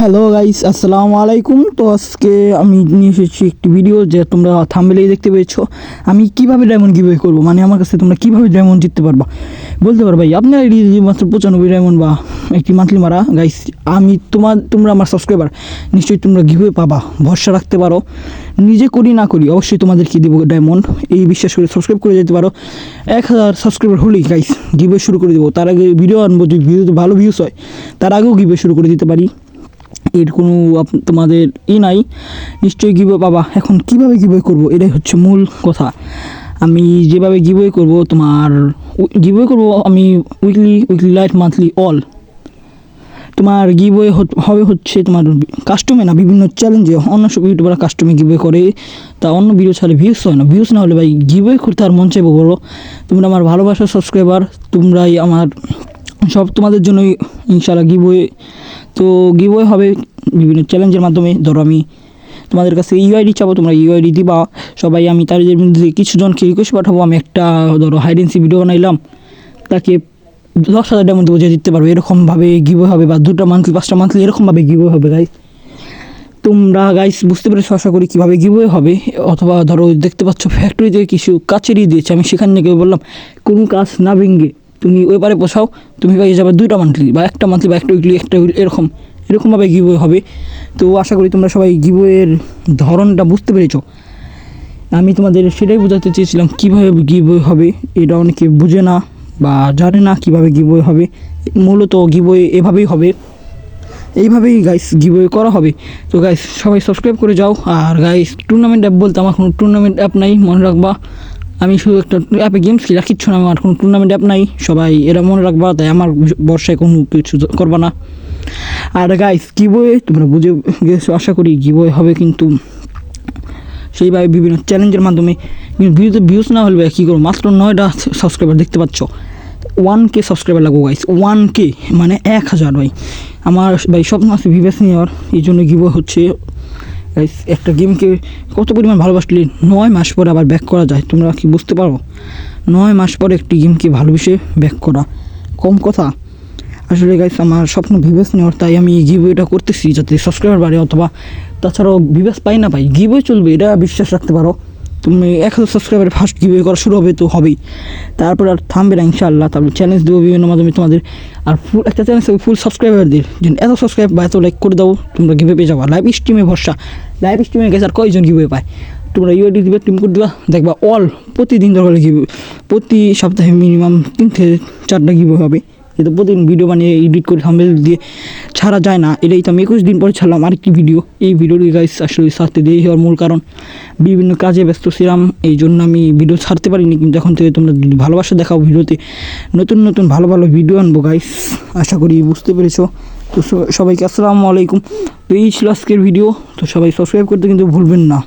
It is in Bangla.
হ্যালো গাইস আসসালামু আলাইকুম তো আজকে আমি নিয়ে এসেছি একটি ভিডিও যে তোমরা থাম্বেলেই দেখতে পেয়েছ। আমি কীভাবে ডায়মন্ড গিভওয়ে করব? মানে আমার কাছে তোমরা কীভাবে ডায়মন্ড জিততে পারবা? বলতে পারো ভাই, আপনার মাত্র পঁচানব্বই ডায়মন্ড বা একটি মান্থলি মারা গাইস আমি তোমার, তোমরা আমার সাবস্ক্রাইবার নিশ্চয়ই তোমরা গিভওয়ে পাবা। ভরসা রাখতে পারো। নিজে করি না করি, অবশ্যই তোমাদেরকে দেবো ডায়মন্ড এই বিশ্বাস করে সাবস্ক্রাইব করে যেতে পারো। এক হাজার সাবস্ক্রাইবার হলেই গাইস গিভওয়ে শুরু করে দেবো। তার আগে ভিডিও আনব, যদি ভিডিওতে ভালো ভিউস হয়, তার আগেও গিভওয়ে শুরু করে দিতে পারি। এর কোনো তোমাদের ই নাই। নিশ্চয়ই গিভওয়ে বাবা এখন কীভাবে গিভওয়ে করব? এটাই হচ্ছে মূল কথা। আমি যেভাবে গিভওয়ে করব, তোমার গিভওয়ে করব আমি উইকলি উইকলি লাইট মান্থলি অল তোমার গিভওয়ে হবে হচ্ছে তোমার কাস্টমে না, বিভিন্ন চ্যালেঞ্জে অন্য সব ইউটিউবার কাস্টমে গিভওয়ে করে। তা অন্য ভিডিও ছাড়লে ভিউস হয় না। ভিউস না হলে ভাই গিভওয়ে করতে আর মন চাইব বলো। তোমরা আমার ভালোবাসার সাবস্ক্রাইবার তোমরাই আমার সব তোমাদের জন্যই ইনশাল্লাহ গিভওয়ে তো গিভওয়ে হবে বিভিন্ন চ্যালেঞ্জের মাধ্যমে। ধরো আমি তোমাদের কাছে ইউআইডি চাবো, তোমরা ইউআইডি দিবা। সবাই আমি তাদের মধ্যে কিছু জনকে রিকোয়েস্ট পাঠাবো। আমি একটা, ধরো হাইডেন্সি ভিডিও বানাইলাম। তাকে দশ হাজার মধ্যে বুঝে দিতে পারবে এরকমভাবে গিভওয়ে হবে বা দুটো মান্থলি পাঁচটা মান্থলি এরকমভাবে গিভওয়ে হবে গাইস তোমরা গাইস বুঝতে পেরেছ আশা করি কীভাবে গিভওয়ে হবে? অথবা ধরো দেখতে পাচ্ছ ফ্যাক্টরিতে কিছু কাচেরই দিয়েছে। আমি সেখান থেকে বললাম, কোনো কাজ না ভেঙে তুমি ওই পারে পোষাও তুমি পেয়ে যাবে দুইটা মান্থলি বা একটা মান্থলি বা একটা উইকলি একটা এরকম, এরকমভাবে গিভওয়ে হবে। তো আশা করি তোমরা সবাই গিভওয়ের ধরনটা বুঝতে পেরেছ। আমি তোমাদের সেটাই বোঝাতে চেয়েছিলাম, কীভাবে গিভওয়ে হবে, এটা অনেকে বুঝে না, বা জানে না কীভাবে গিভওয়ে হবে, মূলত গিভওয়ে এভাবেই হবে। এইভাবেই গাইস গিভওয়ে করা হবে। তো গাইস সবাই সাবস্ক্রাইব করে যাও, আর গাইস টুর্নামেন্ট অ্যাপ বলতে আমার কোনো টুর্নামেন্ট অ্যাপ নাই, মনে রাখবা। আমি শুধু একটা অ্যাপে গেমস খেলা কিচ্ছু না, আমার কোনো টুর্নামেন্ট অ্যাপ নাই। সবাই এরা মনে রাখবা, তাই আমার বর্ষায় কোনো কিছু করবা না। আর গাইস গিভওয়ে তোমরা বুঝে গেছো, আশা করি গিভওয়ে হবে কিন্তু সেইভাবে বিভিন্ন চ্যালেঞ্জের মাধ্যমে। ভিডিওতে ভিউজ না হলে কী করব? মাত্র নয়টা সাবস্ক্রাইবার দেখতে পাচ্ছ। ওয়ান কে সাবস্ক্রাইবার লাগবো গাইস ওয়ান কে মানে এক হাজার ভাই। আমার ভাই স্বপ্ন আছে ভিভেস নেওয়ার, এই জন্য গিভ হচ্ছে একটা গেমকে কত পরিমাণ ভালোবাসলে নয় মাস পরে আবার ব্যাক করা যায়? তোমরা কি বুঝতে পারো? নয় মাস পরে একটি গেমকে ভালোবেসে ব্যাক করা। কম কথা। আসলে গাইস আমার স্বপ্ন ভিভেস নেওয়ার, তাই আমি এই গিভওয়েটা করতেছি যাতে সাবস্ক্রাইবার বাড়ে, অথবা তাছাড়াও ভিভেস পাই না পাই গিভওয়ে চলবে, এটা বিশ্বাস রাখতে পারো। তুমি এক হাজার সাবস্ক্রাইবারে ফার্স্ট গিভওয়ে করা শুরু হবে তো হবেই। তারপর আর থামবে না ইনশাআল্লাহ। তারপর চ্যালেঞ্জ দেবো বিভিন্ন মাধ্যমে তোমাদের। আর ফুল একটা চ্যালেঞ্জ হবে ফুল সাবস্ক্রাইবারদের যে এত সাবস্ক্রাইব বা এত লাইক করে দাও, তোমরা গিভে পেয়ে যাব। লাইভ স্ট্রিমে ভরসা। লাইভ স্ট্রিমে গেছে আর কয়জন গিভে পায়? তোমরা ইউআইডি দিবে টিম কোড দিবা। দেখবা অল প্রতিদিন দরকার গিভে প্রতি সপ্তাহে মিনিমাম তিন থেকে চারটা গিভে হবে। কিন্তু প্রতিদিন ভিডিও বানিয়ে এডিট করে থাম্বেল দিয়ে ছাড়া যায় না। এটাই তো আমি একুশ দিন পরে ছাড়লাম আরেকটি ভিডিও এই ভিডিওটি গাইস আসলে ছাড়তে দেরি হওয়ার মূল কারণ। বিভিন্ন কাজে ব্যস্ত ছিলাম, এই জন্য আমি ভিডিও ছাড়তে পারিনি। কিন্তু এখন থেকে তোমরা যদি ভালোবাসা দেখাও ভিডিওতে, নতুন নতুন ভালো ভালো ভিডিও আনব গাইস আশা করি বুঝতে পেরেছ। তো সবাইকে আসসালামু আলাইকুম। তো এই ছিল আজকের ভিডিও তো সবাই সাবস্ক্রাইব করতে কিন্তু ভুলবেন না।